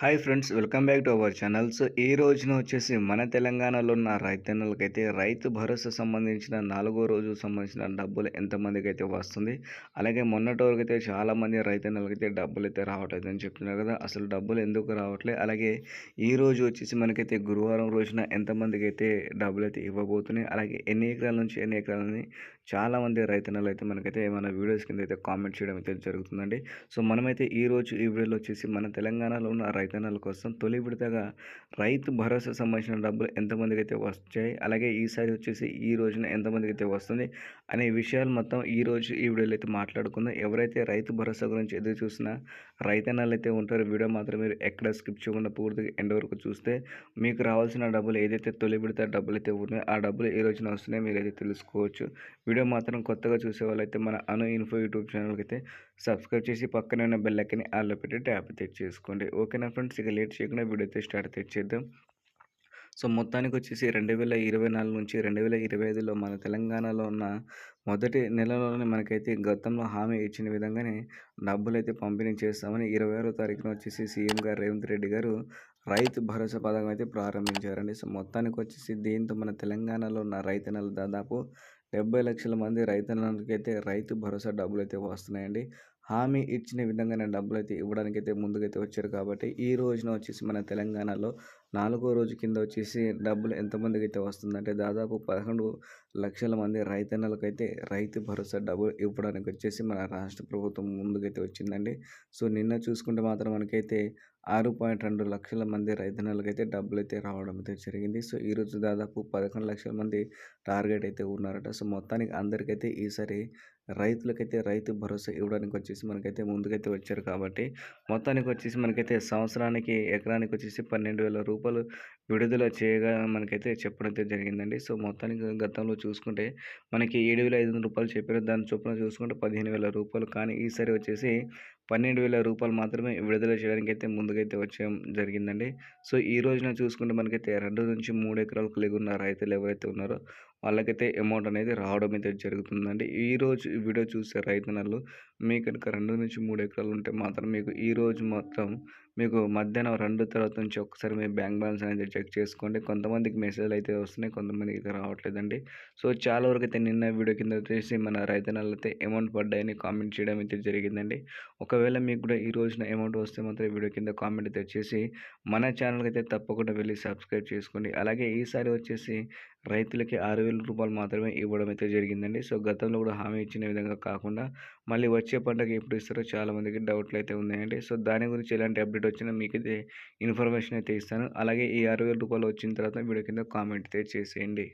Hi friends welcome back to our channel. So ఈ రోజున వచ్చేసి మన తెలంగాణలో ఉన్న రైతన్నలకైతే రైతు భరోసా సంబంధించిన నాలుగో రోజు సంబంధించిన డబ్బులు ఎంతమందికి అయితే వస్తుంది. అలాగే మొన్నటి వరకు అయితే చాలామంది రైతన్నలకైతే డబ్బులు అయితే రావట్లేదు అని చెప్తున్నారు కదా. అసలు డబ్బులు ఎందుకు రావట్లేదు అలాగే ఈ రోజు వచ్చేసి మనకైతే గురువారం రోజున ఎంతమందికి అయితే డబ్బులు అయితే ఇవ్వబోతున్నాయి. అలాగే ఎన్ని ఎకరాల నుంచి ఎన్ని ఎకరాలని చాలామంది రైతన్నలు అయితే మనకైతే మన వీడియోస్ కింద అయితే కామెంట్ చేయడం అయితే జరుగుతుందండి. సో మనమైతే ఈ రోజు ఈ వీడియోలో వచ్చేసి మన తెలంగాణలో ఉన్న రైతన్నల కోసం తొలి విడతగా రైతు భరోసా సంబంధించిన డబ్బులు ఎంతమందికి అయితే వచ్చాయి అలాగే ఈసారి వచ్చేసి ఈ రోజున ఎంతమందికి అయితే వస్తుంది అనే విషయాలు మొత్తం ఈ రోజు ఈ వీడియోలో అయితే మాట్లాడుకుందాం. ఎవరైతే రైతు భరోసా గురించి ఎదురు చూసినా రైతన్నలు అయితే ఉంటారో వీడియో మాత్రం మీరు ఎక్కడ స్కిప్ చేయకుండా పూర్తిగా ఎండ్ వరకు చూస్తే మీకు రావాల్సిన డబ్బులు ఏదైతే తొలి విడత డబ్బులు అయితే ఉన్నాయో ఆ డబ్బులు ఈ రోజున వస్తున్నాయో మీరు అయితే తెలుసుకోవచ్చు. వీడియో మాత్రం కొత్తగా చూసే వాళ్ళైతే మన అను ఇన్ఫో యూట్యూబ్ ఛానల్కి అయితే సబ్స్క్రైబ్ చేసి పక్కనే ఉన్న బెల్ ఆల్లో పెట్టి ట్యాప్ తెచ్చేసుకోండి చేసుకోండి. ఓకేనా ఫ్రెండ్స్ ఇక లేట్ చేయకుండా వీడియో అయితే స్టార్ట్ తెచ్చేద్దాం చేద్దాం. సో మొత్తానికి వచ్చేసి రెండు వేల ఇరవై నాలుగు నుంచి రెండు వేల ఇరవై ఐదులో మన తెలంగాణలో ఉన్న మొదటి నెలలోనే మనకైతే గతంలో హామీ ఇచ్చిన విధంగానే డబ్బులు అయితే పంపిణీ చేస్తామని ఇరవై ఆరో తారీఖున వచ్చేసి సీఎం గారు రేవంత్ రెడ్డి గారు రైతు భరోసా పథకం అయితే ప్రారంభించారండి. సో మొత్తానికి వచ్చేసి దీంతో మన తెలంగాణలో ఉన్న రైతన్నలు దాదాపు డెబ్బై లక్షల మంది రైతన్నలకైతే రైతు భరోసా డబ్బులు అయితే వస్తున్నాయండి. హామీ ఇచ్చిన విధంగానే డబ్బులు అయితే ఇవ్వడానికైతే ముందుకైతే వచ్చారు కాబట్టి ఈ రోజున వచ్చేసి మన తెలంగాణలో నాలుగో రోజు కింద వచ్చేసి డబ్బులు ఎంతమందికి అయితే వస్తుందంటే దాదాపు పదకొండు లక్షల మంది రైతన్నలకైతే రైతు భరోసా డబ్బులు ఇవ్వడానికి వచ్చేసి మన రాష్ట్ర ప్రభుత్వం ముందుకైతే వచ్చిందండి. సో నిన్న చూసుకుంటే మాత్రం మనకైతే ఆరు పాయింట్ రెండు లక్షల మంది రైతన్నలకైతే డబ్బులు అయితే రావడం అయితే జరిగింది. సో ఈరోజు దాదాపు పదకొండు లక్షల మంది టార్గెట్ అయితే ఉన్నారట. సో మొత్తానికి అందరికైతే ఈసారి రైతులకైతే రైతు భరోసా ఇవ్వడానికి వచ్చేసి మనకైతే ముందుకైతే వచ్చారు కాబట్టి మొత్తానికి వచ్చేసి మనకైతే సంవత్సరానికి ఎకరానికి వచ్చేసి పన్నెండు వేల రూపాయలు రూపాయలు విడుదల చేయగా మనకైతే చెప్పడం అయితే జరిగిందండి. సో మొత్తానికి గతంలో చూసుకుంటే మనకి ఏడు వేల ఐదు వందల రూపాయలు చెప్పారు దాని చొప్పున చూసుకుంటే పదిహేను వేల రూపాయలు. కానీ ఈసారి వచ్చేసి పన్నెండు వేల రూపాయలు మాత్రమే విడుదల చేయడానికి అయితే ముందుకైతే వచ్చేయడం జరిగిందండి. సో ఈ రోజున చూసుకుంటే మనకైతే రెండు నుంచి మూడు ఎకరాలు కలిగి ఉన్న రైతులు ఎవరైతే ఉన్నారో వాళ్ళకైతే అమౌంట్ అనేది రావడం అయితే జరుగుతుందండి. ఈరోజు ఈ వీడియో చూసే రైతన్నలు మీకు కనుక రెండు నుంచి మూడు ఎకరాలు ఉంటే మాత్రం మీకు ఈ రోజు మొత్తం మీకు మధ్యాహ్నం రెండు తర్వాత నుంచి ఒకసారి మీ బ్యాంక్ బ్యాలెన్స్ అనేది చెక్ చేసుకోండి. కొంతమందికి మెసేజ్లు అయితే వస్తున్నాయి కొంతమందికి అయితే రావట్లేదండి. సో చాలా వరకు అయితే నిన్న వీడియో కింద వచ్చేసి మన రైతన్నలు అయితే అమౌంట్ పడ్డాయని కామెంట్ చేయడం అయితే జరిగిందండి. ఒక ఒకవేళ మీకు కూడా ఈ రోజున అమౌంట్ వస్తే మాత్రం వీడియో కింద కామెంట్ అయితే వచ్చేసి మన ఛానల్కి అయితే తప్పకుండా వెళ్ళి సబ్స్క్రైబ్ చేసుకోండి. అలాగే ఈసారి వచ్చేసి రైతులకి ఆరు వేల రూపాయలు మాత్రమే ఇవ్వడం అయితే జరిగిందండి. సో గతంలో కూడా హామీ ఇచ్చిన విధంగా కాకుండా మళ్ళీ వచ్చే పంటకి ఎప్పుడు ఇస్తారో చాలామందికి డౌట్లు అయితే ఉన్నాయండి. సో దాని గురించి ఎలాంటి అప్డేట్ వచ్చినా మీకైతే ఇన్ఫర్మేషన్ అయితే ఇస్తాను. అలాగే ఈ ఆరు వేల రూపాయలు వచ్చిన తర్వాత వీడియో కింద కామెంట్ అయితే చేసేయండి.